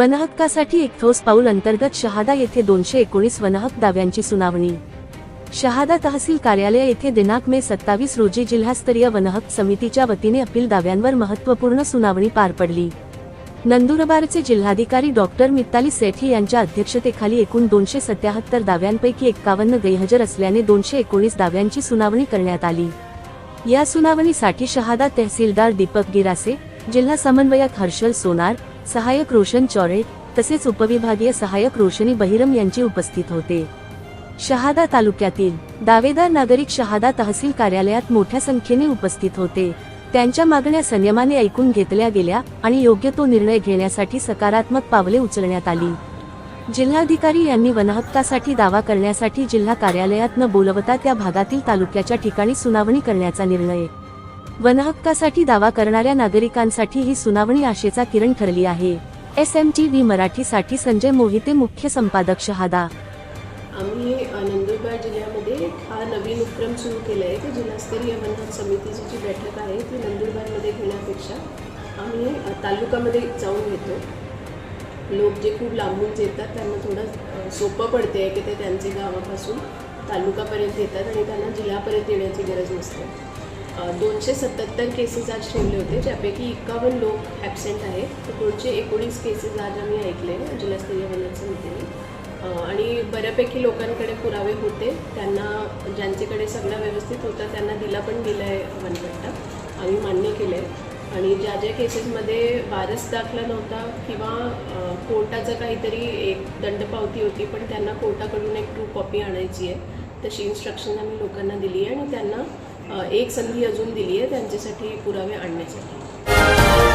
वनहक्कासाठी एक ठोस पाऊल अंतर्गत शहादा येथे दोनशे एकोणीस वनहक्क दाव्यांची सुनावणी. शहादा तहसील कार्यालय येथे दिनांक मे सत्तावीस रोजी जिल्हास्तरीय वनहक्क समितीच्या वतीने अपील दाव्यांवर महत्त्वपूर्ण सुनावणी पार पडली. नंदुरबारचे जिल्हाधिकारी डॉक्टर मित्ताली सेठी यांच्या अध्यक्षतेखाली एकूण दोनशे सत्याहत्तर दाव्यांपैकी एक्कावन्न गैरहजर असल्याने दोनशे एकोणीस दाव्यांची सुनावणी करण्यात आली. या सुनावणीसाठी शहादा तहसीलदार दीपक गिरासे जिल्हा समन्वयक हर्षल सोनार सहाय्यक रोशन चौरे तसेच उपविभागीय सहाय्यक रोशनी बहिरम यांची उपस्थित होते. शहादा तालुक्यातील दावेदार नागरिक शहादा तहसील कार्यालयात मोठ्या संख्येने उपस्थित होते. त्यांच्या मागण्या संयमाने ऐकून घेतल्या गेल्या आणि योग्य तो निर्णय घेण्यासाठी सकारात्मक पावले उचलण्यात आली. जिल्हाधिकारी यांनी वनहक्कासाठी दावा करण्यासाठी जिल्हा कार्यालयात न बोलवता त्या भागातील तालुक्याच्या ठिकाणी सुनावणी करण्याचा निर्णय वनहक्कासाठी दावा करणाऱ्या नागरिकांसाठी ही सुनावणी आशेचा किरण ठरली आहे. एस एम टी व्ही मराठीसाठी संजय मोहिते मुख्य संपादक शहादा. आम्ही नंदुरबार जिल्ह्यामध्ये हा नवीन उपक्रम सुरू केला आहे की जिल्हास्तरीय वनहक्क समितीची जी बैठक आहे ती नंदुरबारमध्ये घेण्यापेक्षा आम्ही तालुकामध्ये तालुक्यामध्ये जाऊन घेतो. लोक जे खूप लांबून येतात त्यांना थोडं सोपं पडते की ते त्यांचे गावापासून तालुकापर्यंत येतात आणि त्यांना जिल्हापर्यंत येण्याची गरज नसते. दोनशे सत्याहत्तर केसेस आज ठेवले होते ज्यापैकी एकावन्न लोक ॲबसेंट आहेत. तर पुढचे एकोणीस केसेस आज आम्ही ऐकले जिल्हास्तरीय वनहक्क आणि बऱ्यापैकी लोकांकडे पुरावे होते. त्यांना ज्यांच्याकडे सगळं व्यवस्थित होतं त्यांना दिला पण दिला आहे वनपट्टा आम्ही मान्य केलं आहे आणि ज्या ज्या केसेसमध्ये वारस दाखला नव्हता किंवा कोर्टाचं काहीतरी एक दंडपावती होती पण त्यांना कोर्टाकडून एक ट्रू कॉपी आणायची आहे. तशी इन्स्ट्रक्शन आम्ही लोकांना दिली आहे आणि त्यांना एक संधी अजून दिली आहे त्यांच्यासाठी पुरावे आणण्यासाठी.